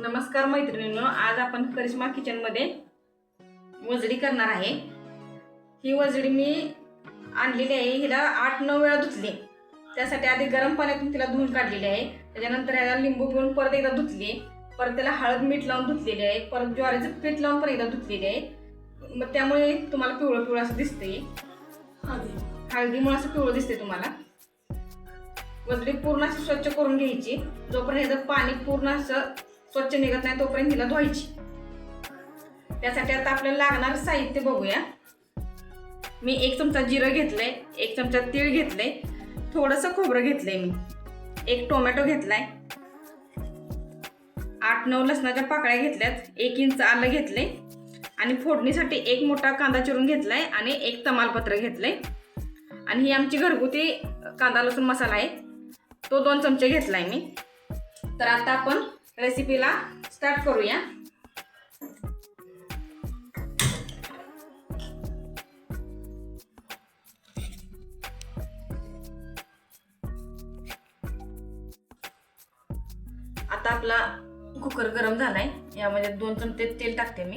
नमस्कार मैत्रिणींनो आज आपण करिश्मा किचनमध्ये वजडी करणार आहे. ही वजडी मी आणलेली आहे हिला आठ नऊ वेळा धुतली. त्यासाठी आधी गरम पाण्यातून तिला धुवून काढलेली आहे. त्याच्यानंतर ह्याला लिंबू पिऊन परत एकदा धुतली. परत त्याला हळद मीठ लावून धुतलेली आहे. परत ज्वारीचं पीठ लावून पण एकदा धुतलेली आहे. मग त्यामुळे तुम्हाला पिवळं पिवळं असं दिसतंय. हळदीमुळे असं पिवळं दिसते तुम्हाला. वजडी पूर्ण अशी स्वच्छ करून घ्यायची. जोपर्यंत ह्याचं पाणी पूर्ण असं स्वच्छ निघत नाही तोपर्यंत हिला धुवायची. त्यासाठी आता आपल्याला लागणार साहित्य बघूया. मी एक चमचा जिरं घेतलंय एक चमचा तीळ घेतलंय थोडंसं खोबरं घेतलंय मी. एक टोमॅटो घेतलाय. आठ नऊ लसणाच्या पाकळ्या घेतल्यात एक इंच आलं घेतलंय. आणि फोडणीसाठी एक मोठा कांदा चिरून घेतलाय आणि एक तमालपत्र घेतलंय. आणि ही आमची घरगुती कांदा लसूण मसाला आहे. तो दोन चमचे घेतलाय मी. तर आता आपण रेसिपीला स्टार्ट करूया. आता आपला कुकर गरम झालाय. यामध्ये दोन चमचे तेल टाकते मी.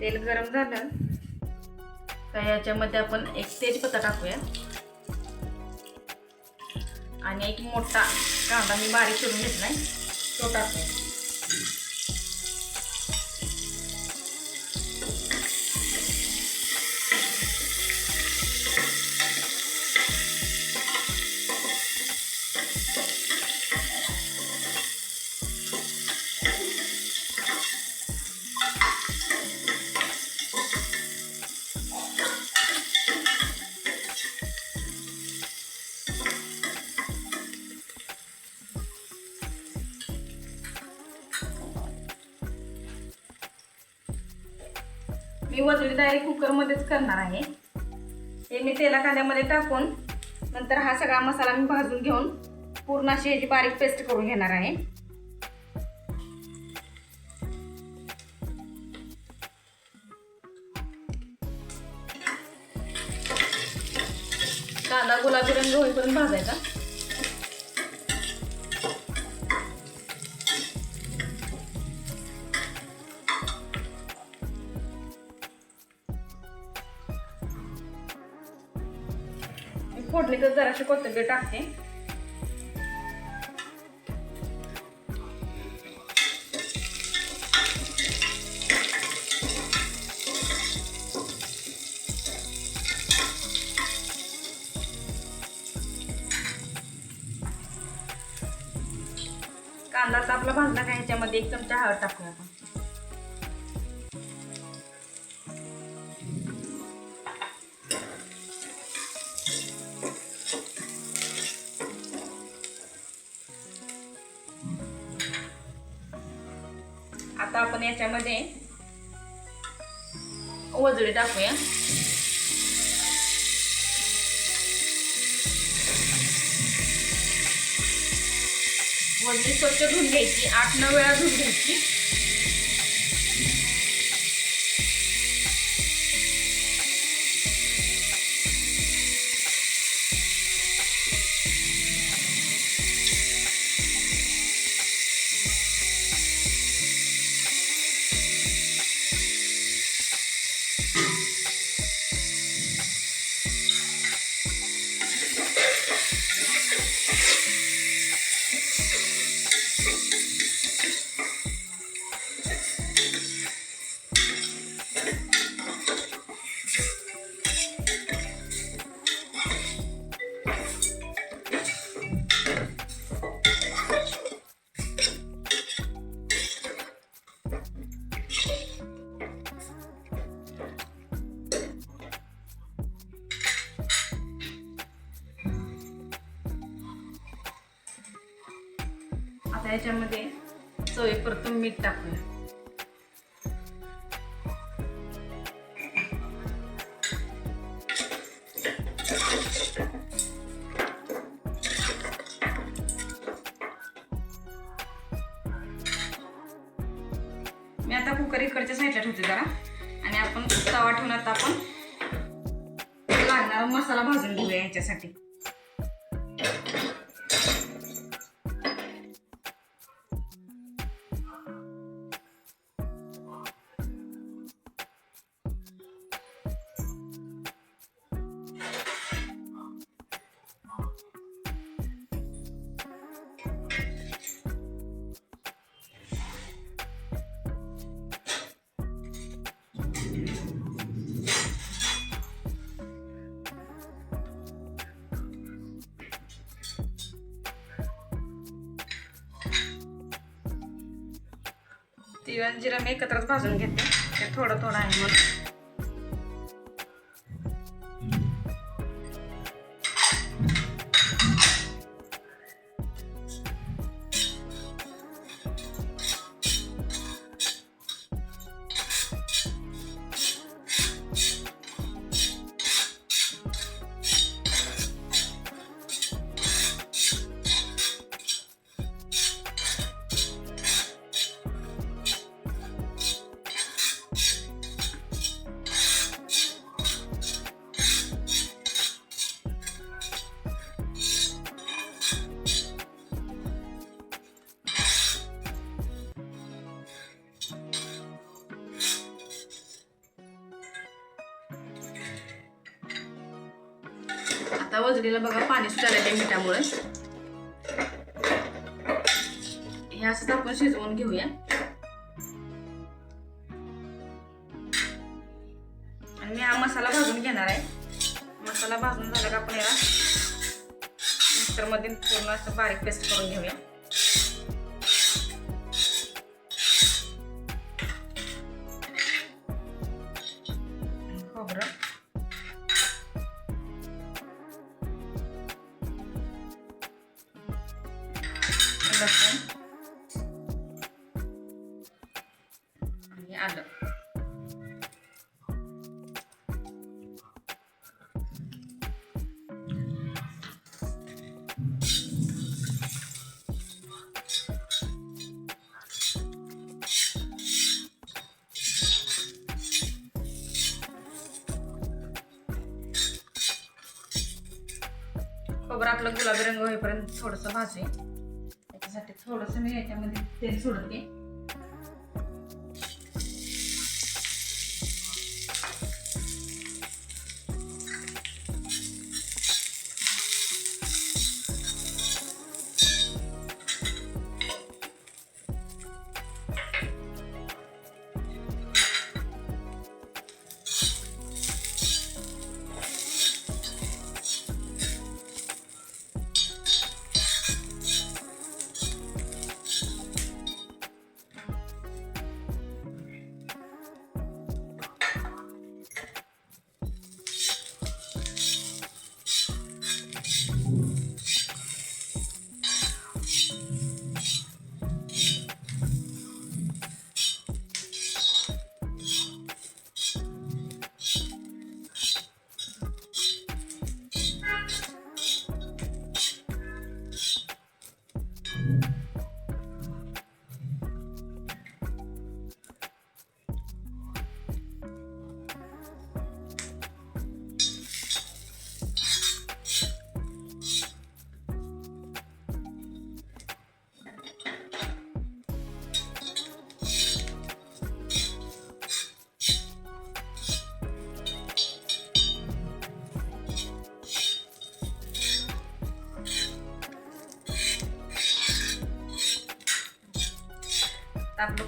तेल गरम झालं. तर याच्यामध्ये आपण एक तेजपत्ता टाकूया. आणि एक मोठा कांदा मी बारीक करून घेतला आहे तो टाकूया. मी वजडी डायरेक्ट कुकरमध्येच करणार आहे. हे मी तेला कांद्यामध्ये टाकून नंतर हा सगळा मसाला मी भाजून घेऊन पूर्ण अशी ह्याची बारीक पेस्ट करून घेणार आहे. कांदा गुलाबी रंग होईपर्यंत भाजायचा. मी तर जराशी कोथिंबीर टाकते. कांदा आपला भाजला का ह्याच्यामध्ये एक चमचा हळद टाकूया आपण. आपण याच्यामध्ये वजडी टाकूया. वजडी स्वच्छ धुवून घ्यायची आठ नऊ वेळा धुवून घ्यायची. आता याच्यामध्ये चवीपुरतं मीठ टाकूया. मी आता कुकर इकडच्या साईडला ठेवते जरा. आणि आपण तवा ठेवून आता आपण मसाला भाजून घेऊया याच्यासाठी. तीळ आणि जिरं मी एकत्रच भाजून घेते. ते थोडं थोडं आहे म्हणून. आता वजडीला बघा पाणी सुटायला आहे मिठामुळे. हे असंच आपण शिजवून घेऊया. आणि मी हा मसाला भाजून घेणार आहे. मसाला भाजून झाला का आपण याला मिक्सरमध्ये पूर्ण असं बारीक पेस्ट करून घेऊया. बरोबर आपलं गुलाबी रंग होईपर्यंत थोडंसं भाजूया त्याच्यासाठी थोडस मी याच्यामध्ये तेल सोडते.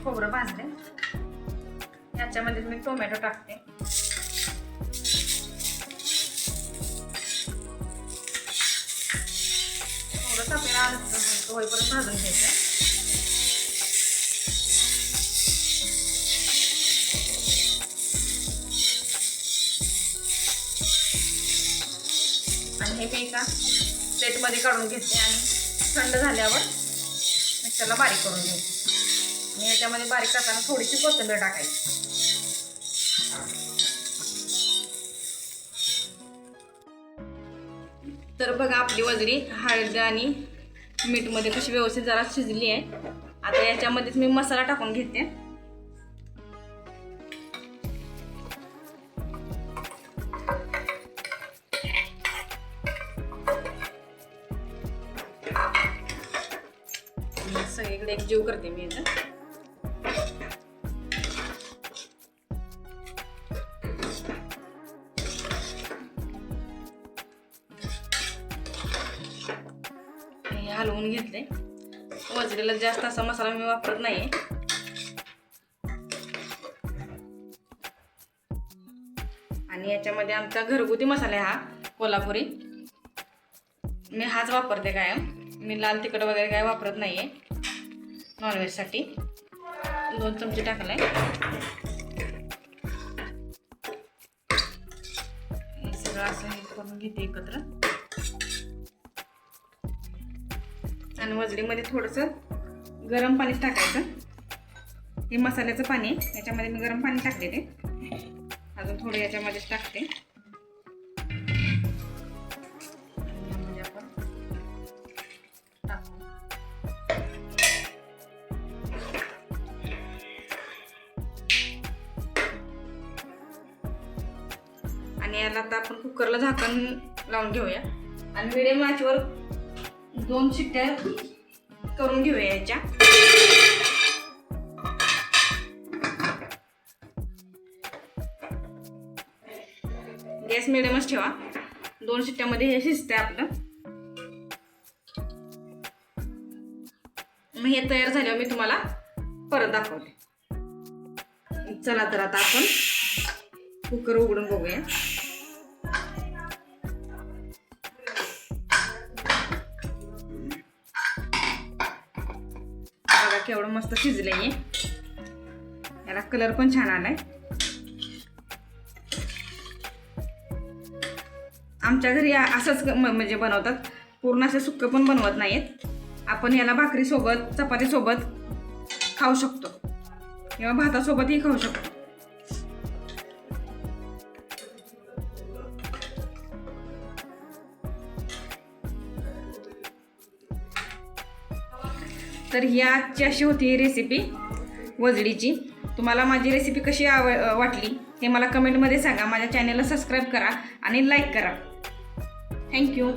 खोबरं बांधते याच्यामध्ये मी टोमॅटो टाकते. थोडंसं आपल्याला आलं होईपर्यंत भाजून घ्यायचं. आणि हे मी एका प्लेटमध्ये काढून घेते आणि थंड झाल्यावर मिक्सरला बारीक करून घ्यायचे. आणि याच्यामध्ये बारीक करताना थोडीशी कोथिंबीर टाकायची. तर बघा आपली वजरी हळद आणि मीठमध्ये कशी व्यवस्थित जरा शिजली आहे. आता याच्यामध्येच मी मसाला टाकून घेते. सगळीकडे एक जीव करते मी याचा जास्त असा मसाला मी वापरत नाही आणि याच्यामध्ये आमचा घरगुती मसाला आहे हा कोल्हापुरी. मी हाच वापरते कायम. मी लाल तिखट वगैरे काय वापरत नाही आहे नॉनव्हेजसाठी दोन चमचे टाकलाय. हे सगळं असं हे करून घेते एकत्र. आणि वजडीमध्ये थोडंसं गरम पाणी टाकायचं. हे मसाल्याचं पाणी आहे. याच्यामध्ये मी गरम पाणी टाकलेले अजून थोडं याच्यामध्येच टाकते. म्हणजे आणि याला आता आपण कुकरला झाकण लावून घेऊया. आणि मिडियम आचेवर दोन शिट्ट्या करून घेऊया याच्या. गॅस मिडियमच ठेवा. दोन शिट्ट्यामध्ये हे शिजतंय आपलं. मग हे तयार झाल्यावर मी तुम्हाला परत दाखवते. चला तर आता आपण कुकर उघडून बघूया. मस्त शिजले मस्त याला कलर पण छान आलाय. आमच्या घरी असंच म्हणजे बनवतात. पूर्ण असं सुक्क पण बनवत नाहीत. आपण याला भाकरीसोबत चपातीसोबत खाऊ शकतो. किंवा भातासोबतही खाऊ शकतो. तर ही आजची अशी होती रेसिपी वजडीची. तुम्हाला माझी रेसिपी कशी आव वाटली हे मला कमेंटमध्ये सांगा. माझ्या चॅनलला सबस्क्राईब करा आणि लाईक करा. थँक्यू